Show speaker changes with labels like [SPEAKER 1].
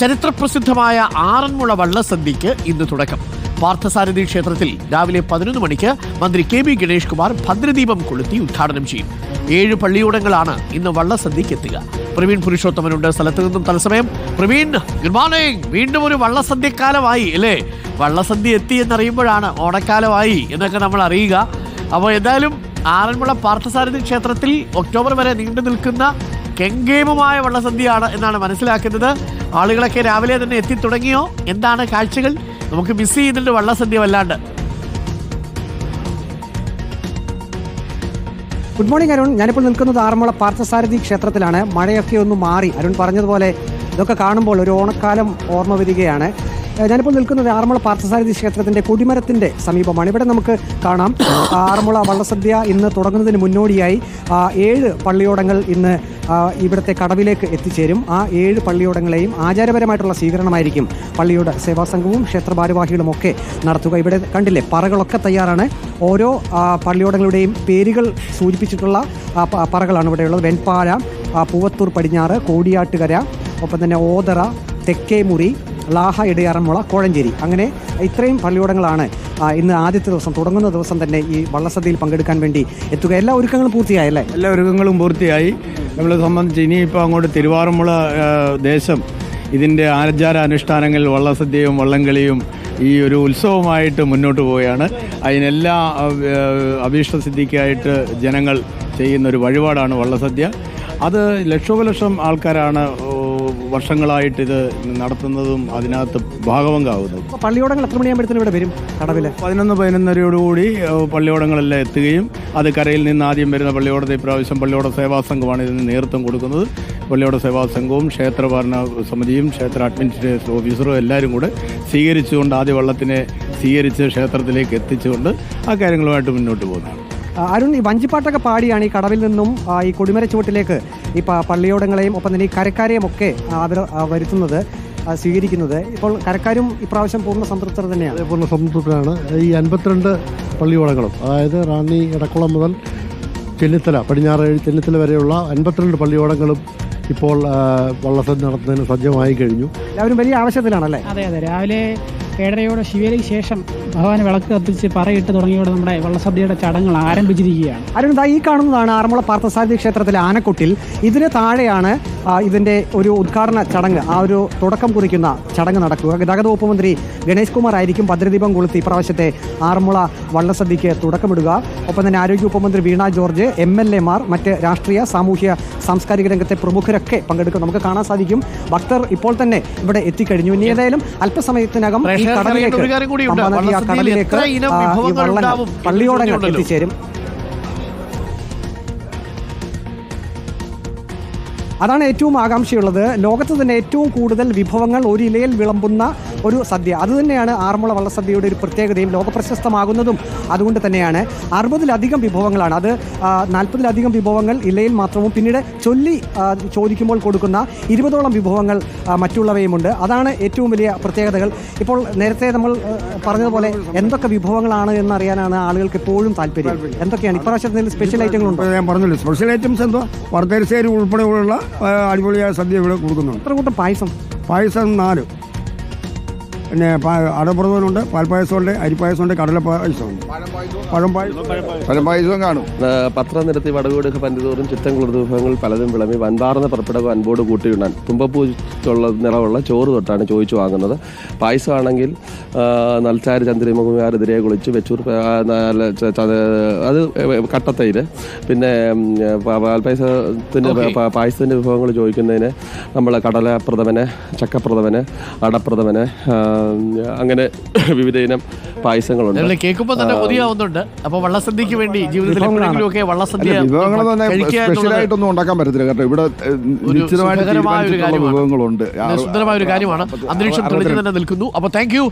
[SPEAKER 1] ചരിത്രപ്രസിദ്ധമായ ആറന്മുള വള്ളസന്ധിക്ക് ഇന്ന് തുടക്കം. പാർത്ഥസാരഥി ക്ഷേത്രത്തിൽ രാവിലെ പതിനൊന്ന് മണിക്ക് മന്ത്രി കെ ബി ഗണേഷ് കുമാർ ഭദ്രദീപം കൊളുത്തി ഉദ്ഘാടനം ചെയ്യും. ഏഴ് പള്ളിയോടങ്ങളാണ് ഇന്ന് വള്ളസദ്യക്ക് എത്തുക. പ്രവീൺ പുരുഷോത്തമനുണ്ട് സ്ഥലത്ത് നിന്നും തത്സമയം. പ്രവീൺ ഗുഡ് മോർണിംഗ് വീണ്ടും ഒരു വള്ളസദ്യക്കാലമായി അല്ലേ? വള്ളസന്ധി എത്തി എന്നറിയുമ്പോഴാണ് ഓണക്കാലമായി എന്നൊക്കെ നമ്മൾ അറിയുക. അപ്പോൾ എന്തായാലും ആറന്മുള പാർത്ഥസാരഥി ക്ഷേത്രത്തിൽ ഒക്ടോബർ വരെ നീണ്ടു നിൽക്കുന്ന കെങ്കേമമായ വള്ളസദ്യയാണ് എന്നാണ് മനസ്സിലാക്കുന്നത്. ആളുകളൊക്കെ രാവിലെ തന്നെ എത്തി തുടങ്ങിയോ? എന്താണ് കാഴ്ചകൾ? നമുക്ക് മിസ് ചെയ്യുന്നുണ്ട് വള്ളസദ്യ വല്ലാണ്ട്.
[SPEAKER 2] Good morning Arun. ഞാനിപ്പോൾ നിൽക്കുന്നത് ആറന്മുള പാർത്ഥസാരഥി ക്ഷേത്രത്തിലാണ്. മഴയൊക്കെ ഒന്ന് മാറി. അരുൺ പറഞ്ഞതുപോലെ ഇതൊക്കെ കാണുമ്പോൾ ഒരു ഓണക്കാലം ഓർമ്മ വരികയാണ്. ഞാനിപ്പോൾ നിൽക്കുന്നത് ആറന്മുള പാർത്ഥസാരഥി ക്ഷേത്രത്തിന്റെ കൊടിമരത്തിന്റെ സമീപമാണ്. ഇവിടെ നമുക്ക് കാണാം. ആറന്മുള വള്ളസദ്യ ഇന്ന് തുടങ്ങുന്നതിന് മുന്നോടിയായി ഏഴ് പള്ളിയോടങ്ങൾ ഇന്ന് ഇവിടുത്തെ കടവിലേക്ക് എത്തിച്ചേരും. ആ ഏഴ് പള്ളിയോടങ്ങളെയും ആചാരപരമായിട്ടുള്ള സ്വീകരണമായിരിക്കും പള്ളിയുടെ സേവാസംഘവും ക്ഷേത്ര ഭാരവാഹികളും ഒക്കെ നടത്തുക. ഇവിടെ കണ്ടില്ലേ പറകളൊക്കെ തയ്യാറാണ്. ഓരോ പള്ളിയോടങ്ങളുടെയും പേരുകൾ സൂചിപ്പിച്ചിട്ടുള്ള പറകളാണ് ഇവിടെയുള്ളത് വെൺപാല പൂവത്തൂർ പടിഞ്ഞാറ് കോടിയാട്ടുകര ഒപ്പം തന്നെ ഓതറ തെക്കേമുറി ലാഹ ഇടയാറന്മുള കോഴഞ്ചേരി. അങ്ങനെ ഇത്രയും പള്ളിയോടങ്ങളാണ് ഇന്ന് ആദ്യത്തെ ദിവസം തുടങ്ങുന്ന ദിവസം തന്നെ ഈ വള്ളസദ്യയിൽ പങ്കെടുക്കാൻ വേണ്ടി എത്തുക. എല്ലാ ഒരുക്കങ്ങളും പൂർത്തിയായി അല്ലേ?
[SPEAKER 3] എല്ലാ ഒരുക്കങ്ങളും പൂർത്തിയായി. നമ്മളെ സംബന്ധിച്ച് ഇനിയിപ്പോൾ അങ്ങോട്ട് തിരുവാറന്മുള ദേശം ഇതിന്റെ ആചാര അനുഷ്ഠാനങ്ങൾ വള്ളസദ്യയും വള്ളംകളിയും ഈ ഒരു ഉത്സവമായിട്ട് മുന്നോട്ട് പോവുകയാണ്. അതിനെല്ലാ അഭീഷ്ടസിദ്ധിക്കായിട്ട് ജനങ്ങൾ ചെയ്യുന്ന ഒരു വഴിപാടാണ് വള്ളസദ്യ. അത് ലക്ഷോപലക്ഷം ആൾക്കാരാണ് വർഷങ്ങളായിട്ട് ഇത് നടത്തുന്നതും അതിനകത്ത് ഭാഗവങ്കാവുന്നത്
[SPEAKER 2] പള്ളിയോടങ്ങൾ എത്ര മണിയാകുമ്പോഴത്തേനും ഇവിടെ വരും കടവിൽ
[SPEAKER 3] പതിനൊന്ന് പതിനൊന്നരയോടുകൂടി പള്ളിയോടങ്ങളെല്ലാം എത്തുകയും അത് കരയിൽ നിന്ന് ആദ്യം വരുന്ന പള്ളിയോടത്തെ ഇപ്രാവശ്യം പള്ളിയോട സേവാ സംഘമാണ് ഇതിന് നേതൃത്വം കൊടുക്കുന്നത്. പള്ളിയോട സേവാ സംഘവും ക്ഷേത്രഭരണ സമിതിയും ക്ഷേത്ര അഡ്മിനിസ്ട്രേഷൻ ഓഫീസറും എല്ലാവരും കൂടെ സ്വീകരിച്ചുകൊണ്ട് ആദ്യ വള്ളത്തിനെ സ്വീകരിച്ച് ക്ഷേത്രത്തിലേക്ക് എത്തിച്ചുകൊണ്ട് ആ കാര്യങ്ങളുമായിട്ട് മുന്നോട്ട് പോകുന്നതാണ്.
[SPEAKER 2] അരുൺ ഈ വഞ്ചിപ്പാട്ടൊക്കെ പാടിയാണ് ഈ കടവിൽ നിന്നും ഈ കൊടിമര ചുവട്ടിലേക്ക് ഈ പ- പള്ളിയോടങ്ങളെയും ഒപ്പം തന്നെ ഈ കരക്കാരെയും ഒക്കെ അവർ വരുത്തുന്നത് സ്വീകരിക്കുന്നത്. ഇപ്പോൾ കരക്കാരും ഇപ്രാവശ്യം പൂർണ സംതൃപ്തർ തന്നെയാണ്.
[SPEAKER 4] പൂർണ സംതൃപ്തരാണ്. ഈ അൻപത്തിരണ്ട് പള്ളിയോടങ്ങളും അതായത് റാന്നി ഇടക്കുളം മുതൽ ചെന്നിത്തല പടിഞ്ഞാറ് ചെന്നിത്തല വരെയുള്ള അൻപത്തിരണ്ട് പള്ളിയോടങ്ങളും ഇപ്പോൾ വള്ളസദ്യ നടത്തുന്നതിന് സജ്ജമായി കഴിഞ്ഞു.
[SPEAKER 2] എല്ലാവരും വലിയ ആവശ്യത്തിലാണല്ലേ?
[SPEAKER 5] അതെ അതെ. രാവിലെ ഏഴരയോടെ ശിവേലിക്ക് ശേഷം ഭഗവാൻ വിളക്ക് കത്തിച്ച് പറയിട്ട് തുടങ്ങിയോടെ നമ്മുടെ വള്ളസദ്യയുടെ ചടങ്ങുകൾ ആരംഭിച്ചിരിക്കുകയാണ്.
[SPEAKER 2] അരുൺ ഈ കാണുന്നതാണ് ആറന്മുള പാർത്ഥസാരഥി ക്ഷേത്രത്തിലെ ആനക്കൊട്ടിൽ. ഇതിന് താഴെയാണ് ഇതിന്റെ ഒരു ഉദ്ഘാടന ചടങ്ങ്. ആ ഒരു തുടക്കം കുറിക്കുന്ന ചടങ്ങ് നടക്കുക. ഗതാഗത വകുപ്പ് മന്ത്രി ഗണേഷ് കുമാർ ആയിരിക്കും ഭദ്രദീപം കൊളുത്തി ഇപ്രാവശ്യത്തെ ആറന്മുള വള്ളസദ്യക്ക് തുടക്കമിടുക. ഒപ്പം തന്നെ ആരോഗ്യ ഉപമന്ത്രി വീണ ജോർജ് എം എൽ എമാർ മറ്റ് രാഷ്ട്രീയ സാമൂഹ്യ സാംസ്കാരിക രംഗത്തെ പ്രമുഖരൊക്കെ പങ്കെടുക്കും. നമുക്ക് കാണാൻ സാധിക്കും. ഭക്തർ ഇപ്പോൾ തന്നെ ഇവിടെ എത്തിക്കഴിഞ്ഞു. ഇനി ഏതായാലും അല്പസമയത്തിനകം കടലിലേക്ക് ഈ വള്ളങ്ങൾ പള്ളിയോടങ്ങൾ. എത്തിച്ചേരും അതാണ് ഏറ്റവും ആകാംക്ഷയുള്ളത് ലോകത്ത് തന്നെ ഏറ്റവും കൂടുതൽ വിഭവങ്ങൾ ഒരു ഇലയിൽ വിളമ്പുന്ന ഒരു സദ്യ. അതുതന്നെയാണ് ആറന്മുള വള്ളസദ്യയുടെ ഒരു പ്രത്യേകതയും ലോകപ്രശസ്തമാകുന്നതും അതുകൊണ്ട് തന്നെയാണ്. അറുപതിലധികം വിഭവങ്ങളാണ്. അത് നാൽപ്പതിലധികം വിഭവങ്ങൾ ഇലയിൽ മാത്രവും പിന്നീട് ചൊല്ലി ചോദിക്കുമ്പോൾ കൊടുക്കുന്ന ഇരുപതോളം വിഭവങ്ങൾ മറ്റുള്ളവയുമുണ്ട്. അതാണ് ഏറ്റവും വലിയ പ്രത്യേകതകൾ. ഇപ്പോൾ നേരത്തെ നമ്മൾ പറഞ്ഞതുപോലെ എന്തൊക്കെ വിഭവങ്ങളാണ് എന്നറിയാനാണ് ആളുകൾക്ക് എപ്പോഴും താല്പര്യം. എന്തൊക്കെയാണ്? ഇപ്രാവശ്യത്തിൽ സ്പെഷ്യൽ ഐറ്റങ്ങളുണ്ട്
[SPEAKER 6] ഞാൻ പറഞ്ഞില്ല? സ്പെഷ്യൽ ഐറ്റംസ് എന്തോ? വറുത്തരിശ്ശേരി ഉൾപ്പെടെയുള്ള അടിപൊളിയായ സദ്യ ഇവിടെ കൊടുക്കുന്നുണ്ട്.
[SPEAKER 2] എത്ര കൂട്ടം പായസം?
[SPEAKER 6] പായസം നാല്. പിന്നെ അടപ്രഥമനുണ്ട് പാൽപ്പായസമുണ്ട് അരിപ്പായസമുണ്ട് കടലപ്പായസമുണ്ട്. പഴം
[SPEAKER 7] പായസവും കാണും.
[SPEAKER 8] പത്രം നിരത്തി വടകൂടുക പന്തിതോറും ചിത്തം കുളിർന്ന വിഭവങ്ങൾ പലതും വിളമ്പി വൻപാർന്ന പുറപ്പെടുക അൻപോട് കൂട്ടിയുണ്ണാൻ തുമ്പപ്പൂച്ചുള്ള നിറമുള്ള ചോറ് തൊട്ടാണ് ചോദിച്ചു വാങ്ങുന്നത്. പായസമാണെങ്കിൽ നൽച്ചാർ നൽച്ചാര് ചന്ദ്രമുഖമാർ കുളിച്ച് വെച്ചൂർ അത് കട്ടത്തൈര്. പിന്നെ പാൽപ്പായസത്തിന്റെ പായസത്തിന്റെ വിഭവങ്ങൾ ചോദിക്കുന്നതിന് നമ്മൾ കടലപ്രഥമന് ചക്കപ്രഥമന് അടപ്രഥമന് അങ്ങനെ വിവിധ ഇനം പായസങ്ങളുണ്ട്.
[SPEAKER 1] കേൾക്കുമ്പോൾ തന്നെ കൊതിയാവുന്നുണ്ട്. അപ്പൊ വള്ളസദ്യക്ക് വേണ്ടി ജീവിതത്തിൽ വള്ളസദ്യ
[SPEAKER 7] ആയിട്ടൊന്നും ഉണ്ടാക്കാൻ പറ്റത്തില്ല. കാരണം ഇവിടെ. വിഭവങ്ങളുണ്ട്.
[SPEAKER 1] സുന്ദരമായ ഒരു കാര്യമാണ്. അന്തരീക്ഷം തെളിഞ്ഞു തന്നെ നിൽക്കുന്നു. അപ്പോൾ താങ്ക് യു